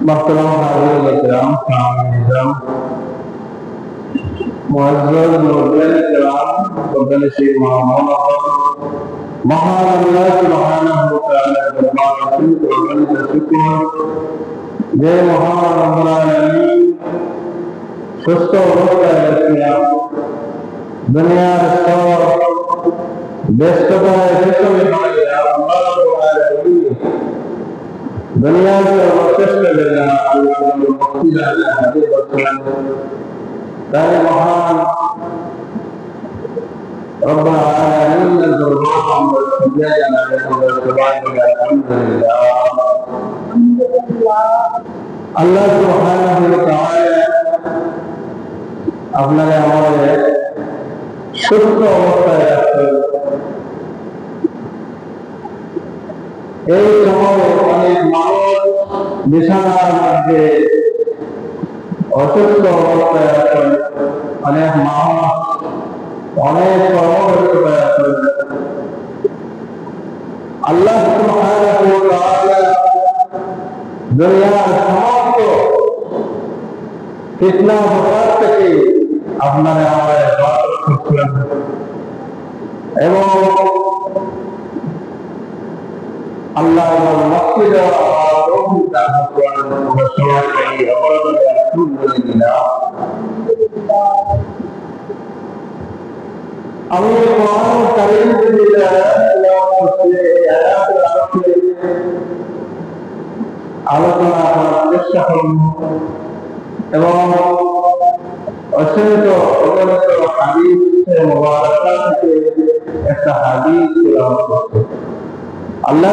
محترم حاضر اکرام خان نظام اکرام قبل شیخ محمد مہان اللہ سبحانہ وتعالی دربار رسول کو بند شکر جے مہان رب العالمین سستو روکا ہے دنیا رسول بیسکتا ہے سستو بھی দুনিয়াকে অবশিষ্ট দেনা আল্লাহ মুক্তি দান হাতে বর্তমান তাই মহান رب العالمين الدرهم والسجايا لكم السبحان الحمد لله আল্লাহ সুবহানাহু ওয়া তাআলা আপনারা আমাদের সুস্থ অবস্থায় রাখছেন এই সময় অনেক মানুষ বিছানার মধ্যে অসুস্থ অবস্থায় আছেন অনেক মানুষ অনেক কর্মব্যস্ততা আছেন আল্লাহ দুনিয়ার সমস্ত ফিতনা ফসাদ থেকে আপনারা হেফাজত এবং আল্লাহ এবং মসজিদ আলোচনা করার এবং অসংখ্য অগণিত হাদিসের মোবারকা থেকে একটা হাদিস আল্লাহ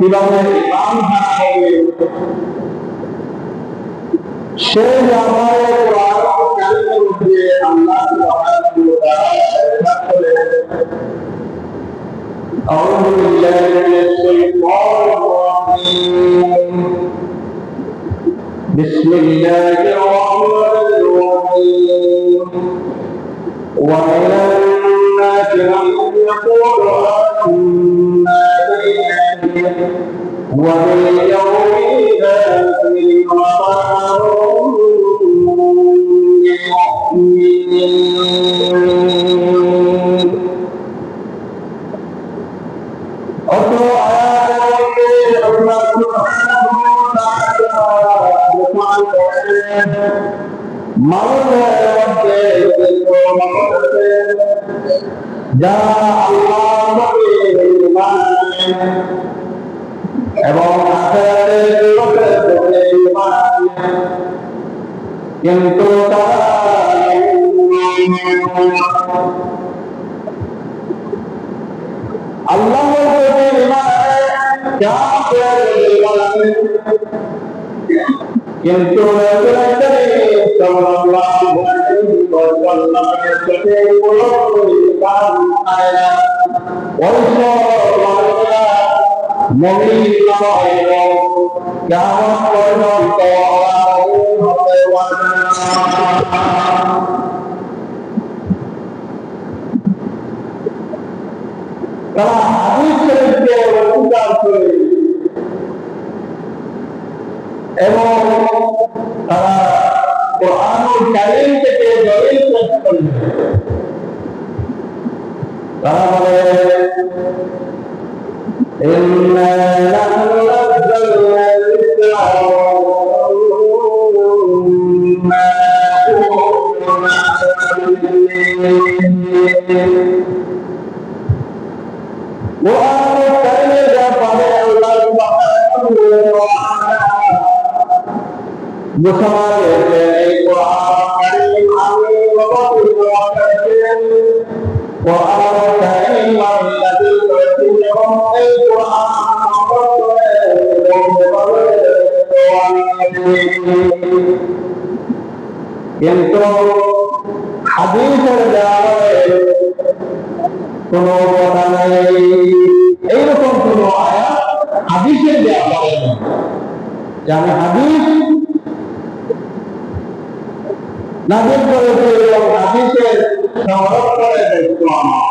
কিভাবে ইমান হারা হবে সেই আমাদের কোরআন কারিমের মধ্যে আল্লাহ সুবহানাহু ওয়া তাআলা ইরশাদ করেন أعوذ بالله من الشيطان الرجيم بسم الله الرحمن الرحيم ومن الناس من يقول وباليوم الآخر وما هم بمؤمنين অত আয়াতের আল্লাহ এবং আখিরাতের লোকের প্রতি ঈমান আনে কিন্তু তারা আল্লাহর প্রতি ঈমান আনে কিয়ামতের ঈমান আনে কিন্তু রাসূল করিম সাল্লাল্লাহু আলাইহি ওয়াসাল্লামের সাথে কোনো ঈমান আনে এবং কিয়ামত পর্যন্ত তারা হাদিস শরীফকে অস্বীকার করে এবং তারা إنا نحن نزلنا الذكر وإنا وأنت إذا فضل بخار العلم وعلم وقبل وقبل وأنت কিন্তু কোনো কথা এইরকম কোনো হাদিসের ব্যাপারে হাদিস নাজিল করেছে এবং হাদিসের সংরক্ষণের আমার।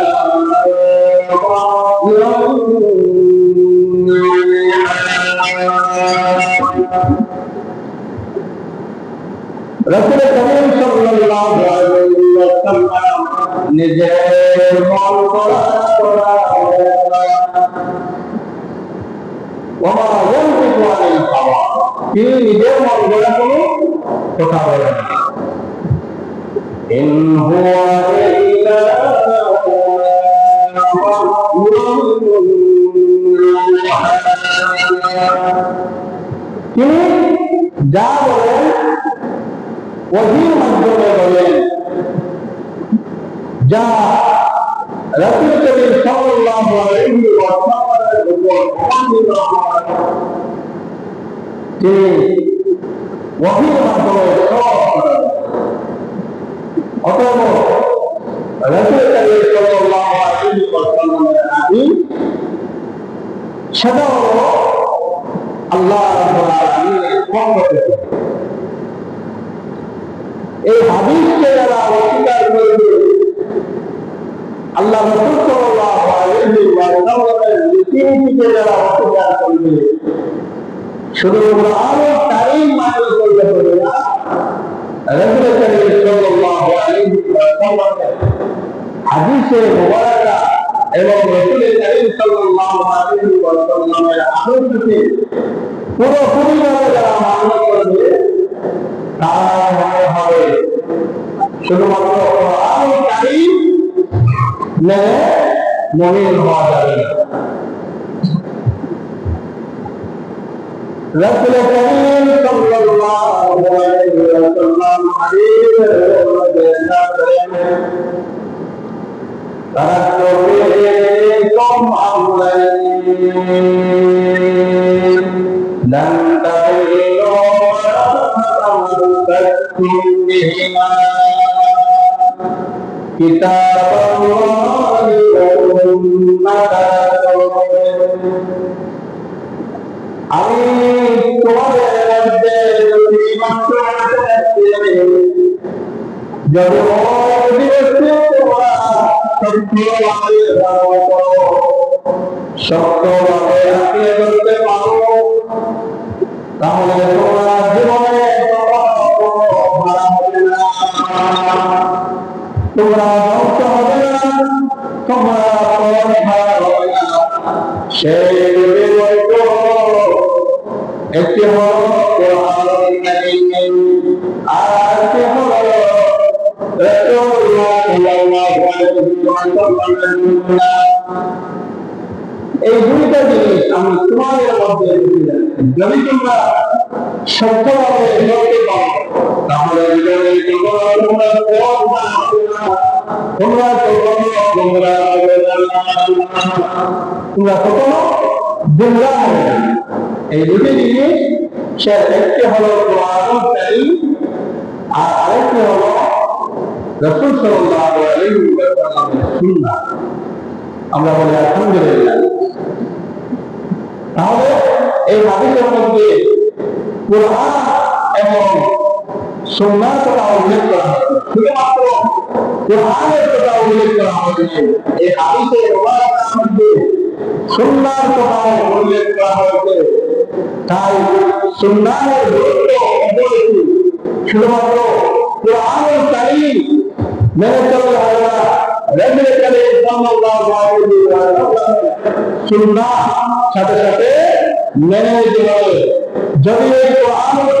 রসুল করিম সাল্লাল্লাহু আলাইহি ওয়াসাল্লাম নিজের মন করা করা ওমা ইয়ানতিকু আনিল হাওয়া তিনি নিজের মন গড়া কোনো কথা বলেন না। ইন হুয়া ইল্লা তিনি যা বলেন ওহির মাধ্যমে বলেন, যা রাসূল করিম সাল্লাল্লাহু আলাইহি ওয়াসাল্লামের উপর তিনি ওহির মাধ্যমে অতএব রাসূল করিম সাল্লাল্লাহু আলাইহি ওয়াসাল্লামের আদি সেটা হলো আল্লাহ রাব্বুল আলামিনের পক্ষ থেকে এই হাদিসকে যারা অস্বীকার করবে, আল্লাহ রীতিনীতিকে যারা অস্বীকার করবে, শুধু আরও তারিখ মান্য করলে হবে না। হাদিসে মুবারাকা এবং যারা মান্য করবে তারা মনে হবে শুধুমাত্র কোরআন কারীম মেনে মুমিন হওয়া যাবে না রসুল করিম সাল্লাল্লাহু আলাইহি ওয়াসাল্লাম হাদিসের মধ্যে করেন تركت فيكم أمرين كتاب الله وسنة আমি তোমাদের মধ্যে যদি মাত্র যদি সত্যভাবে আঁকড়ে ধরতে পারো তাহলে তোমরা জীবনে তোমরা ধ্বংস হবে না, তোমরা হবে না সেই একটি হল কোরআন কারীম এই দুইটা জিনিস আমি তোমাদের মধ্যে যদি তোমরা সত্যভাবে তোমরা তোমরা তোমরা কখনো গুমরা হবে না এই দুটি জিনিস সে একটি হলো আর আরেকটি আমরা বলি আলহামদুলিল্লাহ তাহলে এই হাদিসের মধ্যে সুন্নার কথা উল্লেখ করা হয়েছে শুধুমাত্র কোরআনের কথা উল্লেখ করা হয়েছে এই হাদিসে মুবারকার মধ্যে সুন্নার কথা উল্লেখ করা হয়েছে তাই সুন্নারের গুরুত্ব অপরিসীম শুধুমাত্র কোরআনের তালিম মেনে চললে হবে না রবির কালে সাল্লাল্লাহু আলাইহি ওয়াসাল্লাম সুন্নাহ সাথে সাথে মেনে নিতে হবে যদি এই কোরআনুল কারীম এবং